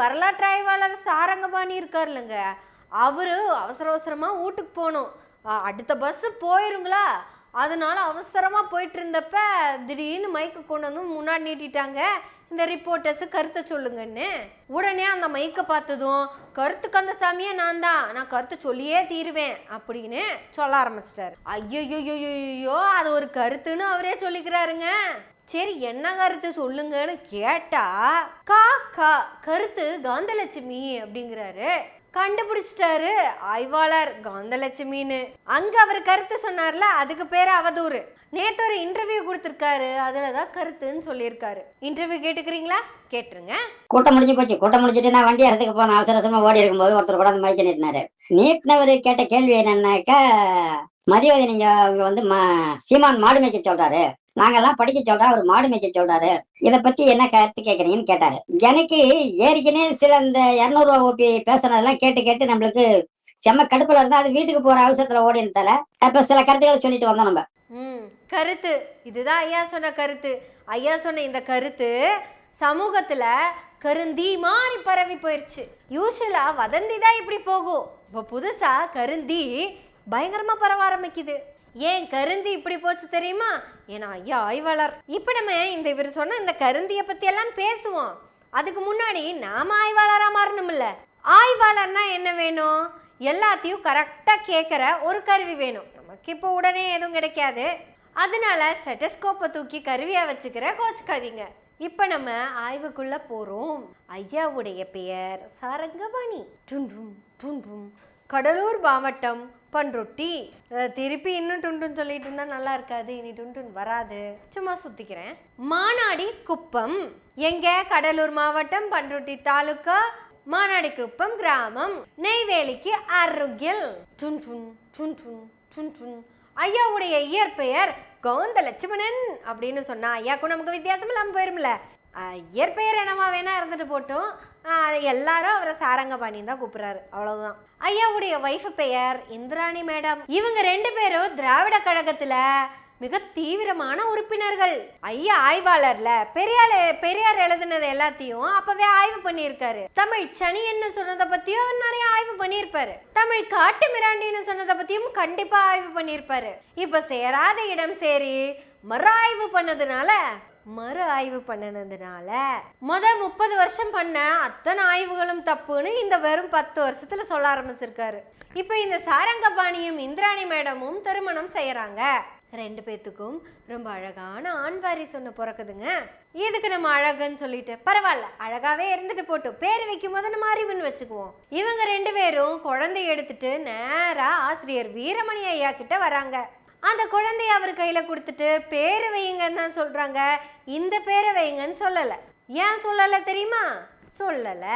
வரலாற்று ஆய்வாளர் சாரங்கபாணி இருக்கார் இல்லைங்க அவரு அவசர அவசரமாக வீட்டுக்கு போகணும். அடுத்த பஸ்ஸு போயிருங்களா? அதனால அவசரமாக போயிட்டு இருந்தப்ப திடீர்னு மைக்கு கொண்டு வந்து முன்னாடி நீட்டிட்டாங்க. இந்த ரிப்போர்ட்டர்ஸு கருத்தை சொல்லுங்கன்னு. உடனே அந்த மைக்கை பார்த்ததும் கருத்து கந்தசாமியே நான் தான். நான் கருத்து சொல்லியே தீருவேன் அப்படின்னு சொல்ல ஆரம்பிச்சிட்டாரு. ஐயோ அது ஒரு கருத்துன்னு அவரே சொல்லிக்கிறாருங்க. சரி என்ன கருத்து சொல்லுங்கன்னு கேட்டா கா கா கருத்து காந்தலட்சுமி அப்படிங்கிறாரு. கண்டுபிடிச்சிட்டாரு ஆய்வாளர் காந்தலட்சுமின்னு. அங்க அவர் கருத்து சொன்னார்ல அதுக்கு பேர் அவதூறு. நேற்று ஒரு இன்டர்வியூ கொடுத்துருக்காரு. அதில் தான் கருத்துன்னு சொல்லியிருக்காரு. இன்டர்வியூ கேட்டுக்கிறீங்களா? கேட்டுருங்க. கூட்டம் முடிஞ்சு போச்சு. கூட்டம் முடிஞ்சிட்டு நான் வண்டி இடத்துக்கு போனேன். அவசர அவசரமா ஓடி இருக்கும்போது ஒருத்தர் கூட அந்த மைக்க நீட்டினாரு. நீட்டினவர் கேட்ட கேள்வி என்னன்னாக்கா மதியவதி நீங்க அவங்க வந்து சீமான் மாடு மேய்க்க சொல்றாரு. நாங்கெல்லாம் படிக்க சொல்றா அவர் மாடு மேய்க்க சொல்றாரு. இத பத்தி என்ன கருத்து கேக்குறீங்கன்னு கேட்டாரு. எனக்கு ஏற்கனவே சில இந்த இரநூறுவா ஓபி பேசுனதெல்லாம் கேட்டு கேட்டு நம்மளுக்கு செம்ம கடுப்புல இருந்தா அது வீட்டுக்கு போற அவசரத்துல ஓடினதால இப்ப சில கருத்துக்களை சொல்லிட்டு வந்தோம் நம்ம. ம் கருத்து. இதுதான் ஐயா சொன்ன கருத்து. ஐயா சொன்ன இந்த கருத்து சமூகத்தில் கருந்தி மாதிரி பரவி போயிடுச்சு யூஸ்வலாக வதந்தி தான் இப்படி போகும். இப்போ புதுசாக கருந்தி பயங்கரமாக பரவ ஆரம்பிக்குது. ஏன் கருந்தி இப்படி போச்சு தெரியுமா? ஏன்னா ஐயா ஆய்வாளர். இப்போ நம்ம இந்த இவர் சொன்ன இந்த கருந்தியை பற்றியெல்லாம் எல்லாம் பேசுவோம். அதுக்கு முன்னாடி நாம ஆய்வாளராக மாறணும்ல. ஆய்வாளர்னா என்ன வேணும்? எல்லாத்தையும் கரெக்டாக கேட்குற ஒரு கருவி வேணும். நமக்கு இப்போ உடனே எதுவும் கிடைக்காது. அதனால ஸ்டெட்டஸ்கோப்பை தூக்கி கருவியாக வச்சுக்கிற கோச்சுக்காதீங்க இப்போ நம்ம ஆய்வுக்குள்ளே போகிறோம் ஐயாவுடைய பெயர் சாரங்கபாணி. டுன்றும் டுன்றும் கடலூர் மாவட்டம் பண்ருட்டி. திருப்பி இன்னும் டுன்டுன் சொல்லிட்டு இருந்தா நல்லா இருக்காது. இனி டுன்டுன் வராது. சும்மா சுத்திக்கிறேன். மானாடி குப்பம். எங்க கடலூர் மாவட்டம் பண்ருட்டி தாலுக்கா மானாடி கிராமம் நெய்வேலிக்கு அருகில். டுன் டுன் டுன் டுன் டுன் டுன். ஐயாவுடைய இயற்பெயர் கவுந்த லட்சுமணன் அப்படின்னு சொன்னா ஐயாக்கும் நமக்கு வித்தியாசம் இல்லாமல் போயிரும்ல. இயற்பெயர் என்னவா வேணா இருந்துட்டு போட்டும். எல்லாரும் அவரை சாரங்க சாரங்கபாணி தான் கூப்பிடுறாரு. அவ்வளவுதான். ஐயாவுடைய ஒய்ஃப் பெயர் இந்திராணி மேடம் இவங்க ரெண்டு பேரும் திராவிட கழகத்துல மிக தீவிரமான உறுப்பினர்கள். ஐயா ஆய்வாளர்ல பெரியார் பெரியார் எழுதுனது எல்லாத்தையும் அப்பவே ஆய்வு பண்ணியிருக்காரு. தமிழ் சனி என்ன சொன்னதை பத்தியும் அவர் நிறைய ஆய்வு பண்ணியிருப்பாரு. தமிழ் காட்டு மிராண்டின்னு சொன்னதை பத்தியும் கண்டிப்பா ஆய்வு பண்ணியிருப்பாரு. இப்ப சேராத இடம் சேரி மறு ஆய்வு பண்ணதுனால மறு ஆய்வு பண்ணனதுனால மொத முப்பது வருஷம் பண்ண அத்தனை ஆய்வுகளும் தப்புன்னு இந்த வெறும் பத்து வருஷத்துல சொல்ல ஆரம்பிச்சிருக்காரு. இப்போ இந்த சாரங்கபாணியும் இந்திராணி மேடமும் திருமணம் செய்யறாங்க. ரெண்டு பேத்துக்கும் ரொம்ப அழகான ஆண் வாரிசு ஒன்று பிறக்குதுங்க. இதுக்கு நம்ம அழகுன்னு சொல்லிட்டு? பரவாயில்ல அழகாவே இருந்துட்டு போட்டோம். பேர் வைக்கும் போது நம்ம அறிவுன்னு வச்சுக்குவோம். இவங்க ரெண்டு பேரும் குழந்தைய எடுத்துட்டு நேரா ஆசிரியர் வீரமணி ஐயா கிட்ட வராங்க. அந்த குழந்தைய அவர் கையில கொடுத்துட்டு பேரு வையுங்கன்னு தான் சொல்றாங்க. இந்த பேரை வையுங்கன்னு சொல்லல. ஏன் சொல்லல தெரியுமா? சொல்லல.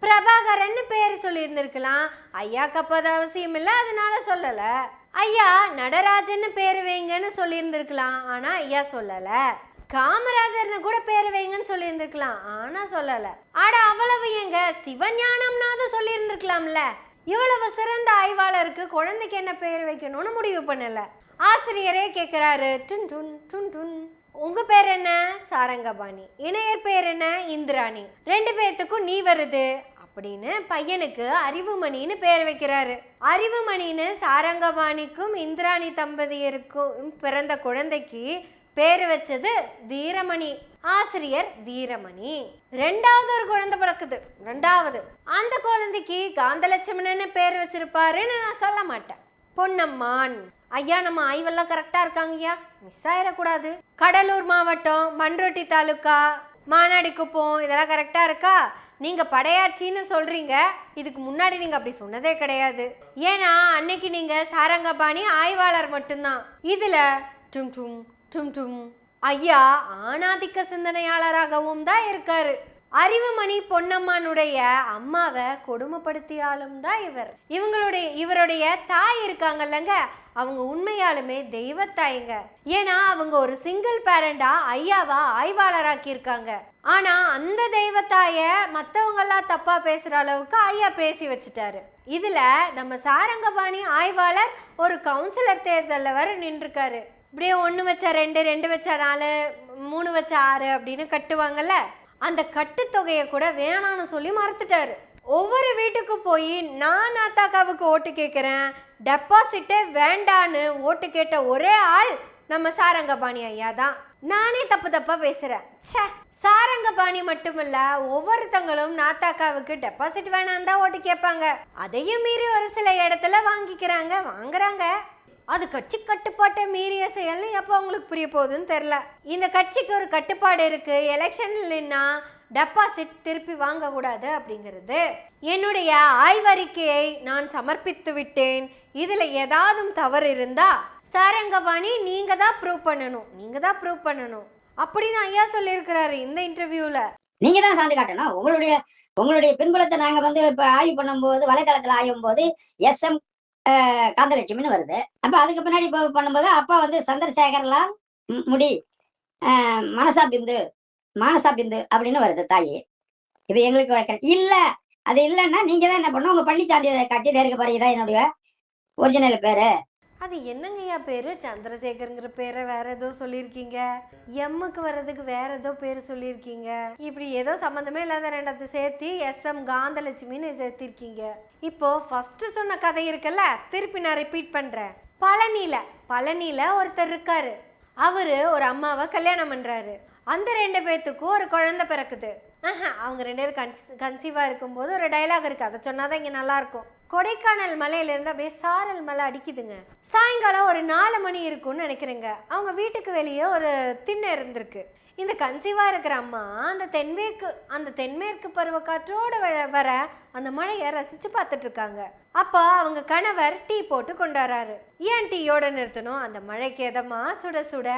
பிரபாகரன்னு பேர் சொல்லியிருந்திருக்கலாம். ஐயாக்கு அப்போ அது அவசியம் இல்லை அதனால சொல்லலை. ஐயா நடராஜன்னு பேர் வைங்கன்னு சொல்லியிருந்திருக்கலாம். ஆனா ஐயா சொல்லல. காமராஜர்னு கூட பேர் வைங்கன்னு சொல்லியிருந்திருக்கலாம். ஆனா சொல்லல. ஆட அவ்வளவு ஏங்க? சிவஞானம்னாவது சொல்லியிருந்திருக்கலாம்ல. இவ்வளவு சிறந்த ஆய்வாளருக்கு குழந்தைக்கு என்ன பேர் வைக்கணும்னு முடிவு பண்ணல. ஆசிரியரே கேட்குறாரு டுன் டுன் டுன் டுன். உங்க பேர் என்ன? சாரங்கபாணி. இணையர் பேர் என்ன? இந்திராணி. ரெண்டு பேர்த்துக்கும் நீ வருது. அப்படின்னு பையனுக்கு அறிவுமணின்னு பேர் வைக்கிறாரு. அறிவுமணின்னு சாரங்கபாணிக்கும் இந்திராணி தம்பதியருக்கும் பிறந்த குழந்தைக்கு பேர் வச்சது வீரமணி. ஆசிரியர் வீரமணி. ரெண்டாவது ஒரு குழந்தை பிறக்குது. ரெண்டாவது. அந்த குழந்தைக்கு காந்தலட்சுமணன்னு பேர் வச்சிருப்பாருன்னு நான் சொல்ல மாட்டேன். பொன்னம்மான். ஐயா நம்ம ஆய்வெல்லாம் கரெக்டா இருக்காங்கய்யா? மிஸ் ஆயிடக்கூடாது கடலூர் மாவட்டம் மண்ரொட்டி தாலுக்கா மானாடி குப்பம் இதெல்லாம் கரெக்டா இருக்கா? நீங்க படையாட்சின்னு சொல்றீங்க. இதுக்கு முன்னாடி நீங்க அப்படி சொன்னதே கிடையாது. ஏன்னா அன்னைக்கு நீங்க சாரங்கபாணி ஆய்வாளர் மட்டும்தான். இதுல டும் டும் டும் டும் ஐயா ஆணாதிக்க சிந்தனையாளராகவும் தான் இருக்காரு. அறிவுமணி பொன்னம்மானுடைய அம்மாவை கொடுமைப்படுத்தியாலும் தான் இவர். இவங்களுடைய இவருடைய தாய் இருக்காங்கல்லங்க. அவங்க உண்மையாலுமே தெய்வத்தாய்ங்க ஏன்னா அவங்க ஒரு சிங்கிள் பேரண்டா ஐயாவா ஆய்வாளராக்கியிருக்காங்க. ஆனா அந்த தெய்வத்தாய மற்றவங்கெல்லாம் தப்பா பேசுற அளவுக்கு ஐயா பேசி வச்சுட்டாரு. இதுல நம்ம சாரங்கபாணி ஆய்வாளர் ஒரு கவுன்சிலர் தேர்தலில் வர நின்றுருக்காரு. இப்படியே ஒன்று வச்சா ரெண்டு ரெண்டு வச்சா நாலு மூணு வச்சா ஆறு அப்படின்னு கட்டுவாங்கல்ல? அந்த கட்டுத்தொகையை கூட வேணாம்னு சொல்லி மறுத்துட்டாரு. ஒவ்வொரு வீட்டுக்கு போய் நான் அத்தாக்காவுக்கு ஓட்டு கேட்குறேன் டெபாசிட்டே வேண்டான்னு ஓட்டு கேட்ட ஒரே ஆள் நம்ம சாரங்கபாணி ஐயா தான். நானே தப்பு தப்பா பேசுறேன். ச்சே சாரங்கபாணி மட்டுமில்ல ஒவ்வொருத்தங்களும் நாத்தாக்காவுக்கு டெபாசிட் வேணாம் தான் ஓட்டு கேட்பாங்க. அதையும் மீறி ஒரு சில இடத்துல வாங்கிக்கிறாங்க வாங்குறாங்க. அது கட்சி கட்டுப்பாட்டை மீறிய செயல்னு எப்போ அவங்களுக்கு புரிய போகுதுன்னு தெரில இந்த கட்சிக்கு ஒரு கட்டுப்பாடு இருக்கு எலெக்ஷன் இல்லைன்னா டெபாசிட் திருப்பி வாங்கக்கூடாது அப்படிங்கிறது. என்னுடைய ஆய்வறிக்கையை நான் சமர்ப்பித்து விட்டேன். இதில் ஏதாவது தவறு இருந்தா சாரங்கபாணி நீங்கள் தான் ப்ரூவ் பண்ணணும் நீங்கள் தான் ப்ரூவ் பண்ணணும். அப்படின்னு ஐயா சொல்லியிருக்கிறாரு இந்த இன்டர்வியூவில் நீங்கள் தான் சான்று காட்டணும். உங்களுடைய உங்களுடைய பின்புலத்தை நாங்கள் வந்து இப்போ ஆய்வு பண்ணும்போது வலைதளத்தில் ஆயும் போது எஸ் எம் காந்தலட்சுமின்னு வருது. அப்போ அதுக்கு பின்னாடி இப்போ பண்ணும்போது அப்பா வந்து சந்திரசேகர்லால் முடி மனசா பிந்து மானசா பிந்து அப்படின்னு வருது தாயி. இது எங்களுக்கு இல்லை அது இல்லைன்னா நீங்கள் தான் என்ன பண்ணணும்? உங்கள் பள்ளி சான்றிதழை காட்டி இருக்க பாருங்க இதான் என்னுடைய ஒரிஜினல் பேரு. அது என்னங்கய்யா பேரு? சந்திரசேகருங்கிற பேரை வேற ஏதோ சொல்லியிருக்கீங்க. எம்முக்கு வர்றதுக்கு வேற ஏதோ பேர் சொல்லியிருக்கீங்க. இப்படி ஏதோ சம்மந்தமே இல்லாத ரெண்டத்தை சேர்த்து எஸ் எம் காந்தலட்சுமின்னு சேர்த்திருக்கீங்க. இப்போ ஃபர்ஸ்ட் சொன்ன கதை இருக்குல்ல? திருப்பி நான் ரிப்பீட் பண்றேன். பழனியில பழனியில ஒருத்தர் இருக்காரு. அவரு ஒரு அம்மாவை கல்யாணம் பண்றாரு. அந்த ரெண்டு பேர்த்துக்கும் ஒரு குழந்தை பிறக்குது. அவங்க ரெண்டு பேரும் கன்ஸ் கன்சீவாக இருக்கும்போது ஒரு டைலாக் இருக்குது அதை சொன்னால் தான் இங்கே நல்லாயிருக்கும் கொடைக்கானல் மலையிலேருந்து அப்படியே சாரல் மலை அடிக்குதுங்க. சாயங்காலம் ஒரு நாலு மணி இருக்கும்னு நினைக்கிறேங்க. அவங்க வீட்டுக்கு வெளியே ஒரு திண்ணை இருந்திருக்கு. இந்த கன்சீவாக இருக்கிற அம்மா அந்த தென்மேற்கு அந்த தென்மேற்கு பருவ காற்றோடு வர அந்த மழையை ரசித்து பார்த்துட்ருக்காங்க. அப்போ அவங்க கணவர் டீ போட்டு கொண்டு ஏன் டீயோட நிறுத்தணும்? அந்த மழைக்கு எதமாக சுட சுட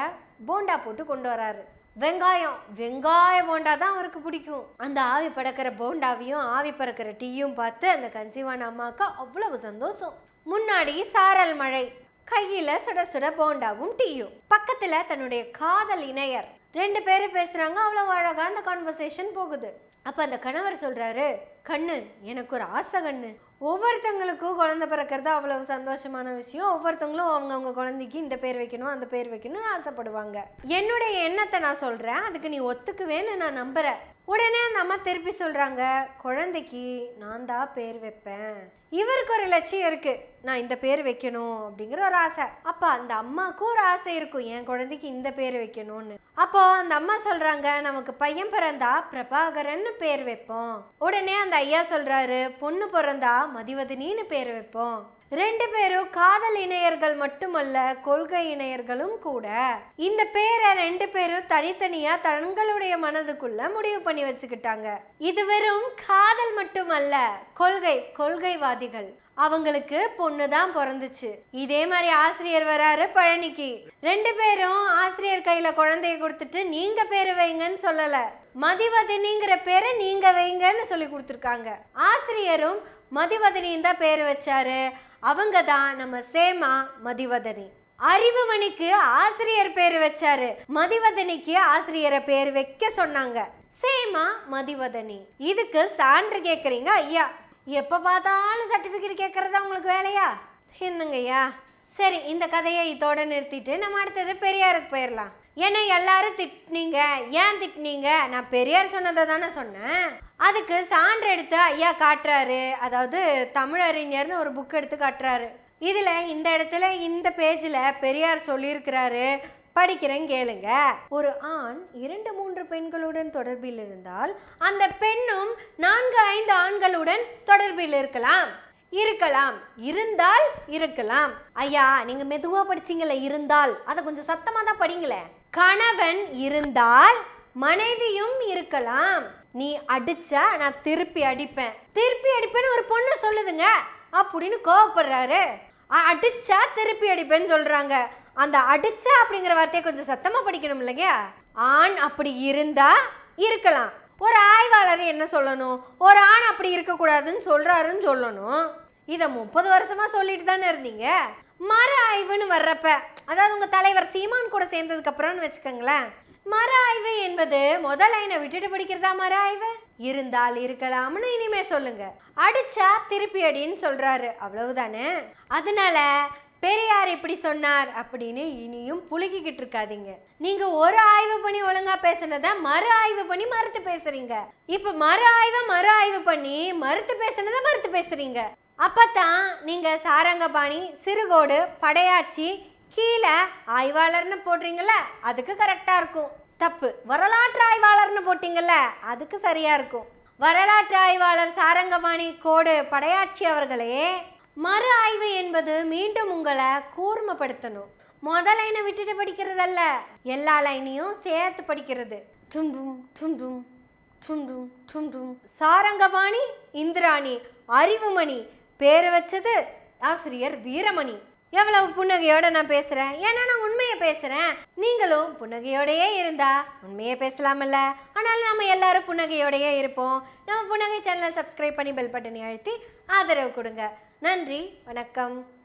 போண்டா போட்டு கொண்டு வராரு. வெங்காயம். வெங்காய போண்டா தான் அவருக்கு பிடிக்கும். அந்த ஆவி பறக்கிற போண்டாவையும் ஆவி பறக்கிற டீயும் பார்த்து அந்த கன்சீவான அம்மாவுக்கு அவ்வளவு சந்தோஷம். முன்னாடி சாரல் மழை. கையில சுட சுட போண்டாவும் டீயும். பக்கத்துல தன்னுடைய காதல் இணையர். ரெண்டு பேரும் பேசுறாங்க அவ்வளவு அழகா அந்த கான்வர்சேஷன் போகுது. அப்ப அந்த கணவர் சொல்றாரு கண்ணு எனக்கு ஒரு ஆசை கண்ணு. ஒவ்வொருத்தங்களுக்கும் குழந்தை பிறக்கிறது அவ்வளவு சந்தோஷமான விஷயம். ஒவ்வொருத்தவங்களும் அவங்கவுங்க குழந்தைக்கு இந்த பேர் வைக்கணும் அந்த பேர் வைக்கணும்னு ஆசைப்படுவாங்க. என்னுடைய எண்ணத்தை நான் சொல்கிறேன் அதுக்கு நீ ஒத்துக்குவேன்னு நான் நம்புகிறேன் உடனே அந்த அம்மா திருப்பி சொல்கிறாங்க குழந்தைக்கு நான் தான் பேர் வைப்பேன். இவருக்கு ஒரு லட்சியம் இருக்கு. நான் இந்த பேர் வைக்கணும் அப்படிங்கிற ஒரு ஆசை. அப்போ அந்த அம்மாவுக்கும் ஒரு ஆசை இருக்கும். என் குழந்தைக்கு இந்த பேர் வைக்கணும்னு. அப்போ அந்த அம்மா சொல்றாங்க நமக்கு பையன் பிறந்தா பிரபாகரன்னு பேர் வைப்போம். உடனே அந்த ஐயா சொல்றாரு பொண்ணு பிறந்தா மதிவதனின்னு பேர் வைப்போம். ரெண்டு பேரும் காதல் இணையர்கள் மட்டுமல்ல கொள்கை இணையர்களும் கூட. இந்த பேரை ரெண்டு பேரும் தனித்தனியா தங்களுடைய மனதுக்குள்ள முடிவு பண்ணி வச்சுக்கிட்டாங்க. இது வெறும் காதல் மட்டுமல்ல கொள்கை கொள்கைவாதிகள். அவங்களுக்கு பொண்ணு தான் பிறந்துச்சு. இதே மாதிரி ஆசிரியர் வராரு பழனிக்கு. ரெண்டு பேரும் ஆசிரியர் கையில குழந்தைய கொடுத்துட்டு நீங்க பேரு வைங்கன்னு சொல்லல. மதிவதனிங்கிற பேரை நீங்க வைங்கன்னு சொல்லி கொடுத்துருக்காங்க. ஆசிரியரும் மதிவதனின்னு தான் பேர் வச்சாரு. அவங்க தான் நம்ம சேமா மதிவதனி. அறிவுமணிக்கு ஆசிரியர் பேர் வச்சாரு. மதிவதனிக்கு ஆசிரியரை பேர் வைக்க சொன்னாங்க. சேமா மதிவதனி. இதுக்கு சான்று கேக்குறீங்க ஐயா. எப்ப பார்த்தாலும் சர்டிபிகேட் கேட்கறதா உங்களுக்கு வேலையா? என்னங்கய்யா சரி இந்த கதையை இதோட நிறுத்திட்டு நம்ம அடுத்தது பெரியாருக்கு போயிடலாம் என்னை எல்லாரும் திட்டினீங்க ஏன் திட்டினீங்க? நான் பெரியார் சொன்னதை தானே சொன்னேன். அதுக்கு சான்று எடுத்து ஐயா காட்டுறாரு. அதாவது தமிழறிஞர்னு ஒரு புக் எடுத்து காட்டுறாரு. இதில் இந்த இடத்துல இந்த பேஜில் பெரியார் சொல்லியிருக்கிறாரு. படிக்கிறேன் கேளுங்க. ஒரு ஆண் இரண்டு மூன்று பெண்களுடன் தொடர்பில் இருந்தால் அந்த பெண்ணும் நான்கு ஐந்து ஆண்களுடன் தொடர்பில் இருக்கலாம். இருக்கலாம். இருந்தால் இருக்கலாம். ஐயா நீங்க மெதுவா படிச்சீங்களே இருந்தால். அதை கொஞ்சம் சத்தமா தான் படிங்களேன் கணவன் இருந்தால் மனைவியும் இருக்கலாம். நீ அடிச்சா நான் திருப்பி அடிப்பேன். திருப்பி அடிப்பேன்னு ஒரு பொண்ணு சொல்லுதுங்க. அப்படின்னு கோவப்படுறாரு. அடிச்சா திருப்பி அடிப்பேன்னு சொல்றாங்க. அந்த அடிச்சா அப்படிங்கிற வார்த்தையை கொஞ்சம் சத்தமா படிக்கணும் இல்லைங்க? ஆண் அப்படி இருந்தா இருக்கலாம். ஒரு ஆய்வாளர் என்ன சொல்லணும்? ஒரு ஆண் அப்படி இருக்கக்கூடாதுன்னு சொல்றாருன்னு சொல்லணும். இதை முப்பது வருஷமா சொல்லிட்டு தானே இருந்தீங்க? மறு ஆய்வுன்னு வர்றப்ப அதாவது உங்க தலைவர் சீமான் கூட சேர்ந்ததுக்கு அப்புறம்னு வச்சுக்கோங்களேன். மறு ஆய்வு என்பது முதல் லைனை விட்டுட்டு படிக்கிறதா மறு ஆய்வு? இருந்தால் இருக்கலாம்னு இனிமே சொல்லுங்க. அடிச்சா திருப்பி அடின்னு சொல்றாரு. அவ்வளவுதானே? அதனால பெரியார் இப்படி சொன்னார் அப்படின்னு இனியும் புழுகிக்கிட்டு இருக்காதீங்க. நீங்க ஒரு ஆய்வு பண்ணி ஒழுங்கா பேசுனத மறு ஆய்வு பண்ணி மறுத்து பேசுறீங்க. இப்ப மறு ஆய்வை மறு ஆய்வு பண்ணி மறுத்து பேசுனத மறுத்து பேசுறீங்க. அப்பத்தான் நீங்க சாரங்கபாணி சிறுகோடு படையாச்சி கீழே ஆய்வாளர்னு போடுறீங்கல்ல அதுக்கு கரெக்டா இருக்கும். தப்பு. வரலாற்று ஆய்வாளர்னு போட்டீங்கல்ல அதுக்கு சரியா இருக்கும். வரலாற்று ஆய்வாளர் சாரங்கபாணி கோடு படையாட்சி அவர்களே மறு ஆய்வு என்பது மீண்டும் உங்களை கூர்மப்படுத்தணும். முதல் லைனை விட்டுட்டு படிக்கிறதல்ல எல்லா லைனையும் சேர்த்து படிக்கிறது. டுண்டும் டுண்டும் டுண்டும் டுண்டும் சாரங்கபாணி இந்திராணி அறிவுமணி பேர் வச்சது ஆசிரியர் வீரமணி. எவ்வளவு புன்னகையோட நான் பேசுறேன்? ஏன்னா நான் உண்மையை பேசுறேன். நீங்களும் புன்னகையோடையே இருந்தா உண்மையை பேசலாமல்ல ஆனாலும் நம்ம எல்லாரும் புன்னகையோடயே இருப்போம். நம்ம புன்னகை சேனலை சப்ஸ்கிரைப் பண்ணி பெல் பட்டனை அழுத்தி ஆதரவு கொடுங்க. நன்றி வணக்கம்.